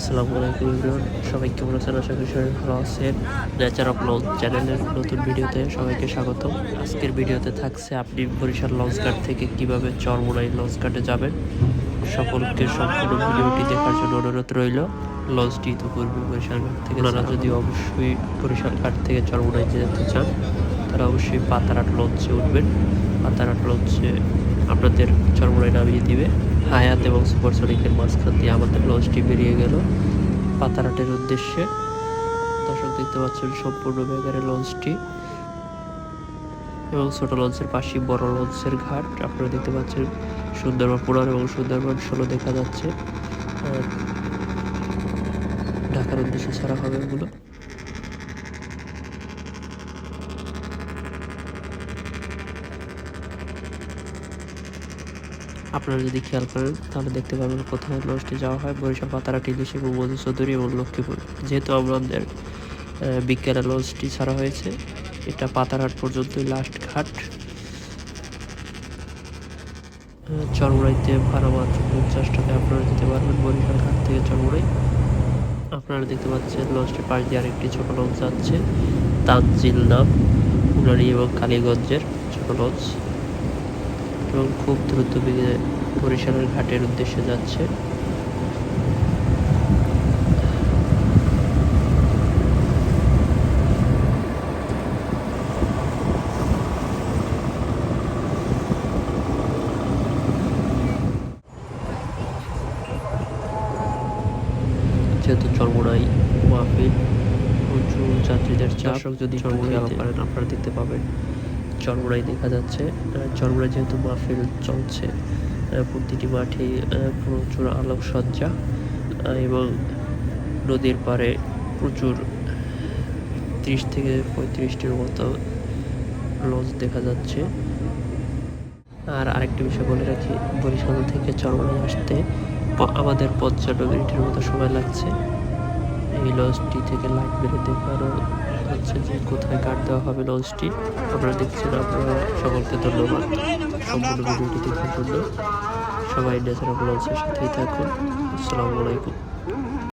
আসসালামু আলাইকুম এভরিওয়ান। সবাই কেমন আছেন? আশা করি সবাই ভালো আছেন। নেচার অফ লঞ্চ চ্যানেলের নতুন ভিডিওতে সবাইকে স্বাগত আজকের ভিডিওতে থাকছে আপনি বরিশাল লঞ্চ ঘাট থেকে কীভাবে চরমোনাই লঞ্চ ঘাটে যাবেন। সকলকে সম্পূর্ণ ভিডিওটি দেখার জন্য অনুরোধ রইল। লঞ্চটি তো পূর্বে বরিশাল ঘাট থেকে আপনারা যদি অবশ্যই বরিশাল ঘাট থেকে চরমোনাই যেতে চান তারা অবশ্যই পাতারাট লঞ্চে উঠবেন। পাতারাট লঞ্চে আপনাদের চরমোনাই নামিয়ে দিবে। হায়াত এবং সুপারসনিকের মাঝখান দিয়ে আমাদের লঞ্চটি বেরিয়ে গেল পাতারাটের উদ্দেশ্যে। দর্শক, দেখতে পাচ্ছেন সম্পূর্ণ ব্যাগারের লঞ্চটি এবং ছোট লঞ্চের পাশেই বড় লঞ্চের ঘাট। আপনারা দেখতে পাচ্ছেন সুন্দরবন পুরান এবং সুন্দরবন ষোলো দেখা যাচ্ছে। ঢাকার উদ্দেশ্যে ছাড়া হবে ওগুলো আপনারা যদি খেয়াল করেন, তাহলে দেখতে পাবেন কোথায় লঞ্চটি যাওয়া হয় বরিশাল পাতারাটি এবং মধু চৌধুরী এবং লক্ষ্মীপুর। যেহেতু আমাদের বিকেলে লঞ্চটি ছাড়া হয়েছে, এটা পাতারহাট পর্যন্তই লাস্ট ঘাট। চরমুড়াইতে ভাড়া মাত্র পঞ্চাশ টাকায় আপনারা যেতে পারবেন বরিশাল ঘাট থেকে চরমুড়াই আপনারা দেখতে পাচ্ছেন লঞ্চটির পাশ দিয়ে আরেকটি ছোট লঞ্চ যাচ্ছে, তানজিল নাম, উনারি এবং কালীগঞ্জের ছোট লঞ্চ। এবং খুব দ্রুত বেগে বরিশালের ঘাটের উদ্দেশ্যে যাচ্ছে। যেহেতু চরমোনাই মাহফিল প্রচুর যাত্রীদের দর্শক যদি চরমোনাই করেন আপনারা দেখতে পাবেন চরমোনাই দেখা যাচ্ছে। চরমোনাই যেহেতু মাহফিল চলছে প্রতিটি মাঠে প্রচুর আলোকসজ্জা এবং নদীর পাড়ে প্রচুর ত্রিশ থেকে পঁয়ত্রিশটির মতো লঞ্চ দেখা যাচ্ছে। আর আরেকটি বিষয় বলে রাখি, বরিশাল থেকে চরমোনাই আসতে আমাদের পঞ্চান্ন মিনিটের মতো সময় লাগছে। এই লঞ্চটি থেকে লাইট মেরে দেখানো হচ্ছে যে কোথায় কাট দেওয়া হবে লঞ্চটি। আপনারা দেখছেন আপনারা সকলকে ধন্যবাদ। সম্পূর্ণ ভিডিওটি দেখার জন্য। সবাই ন্যাচারাল লঞ্চের সাথেই থাকুন। আসসালামু আলাইকুম।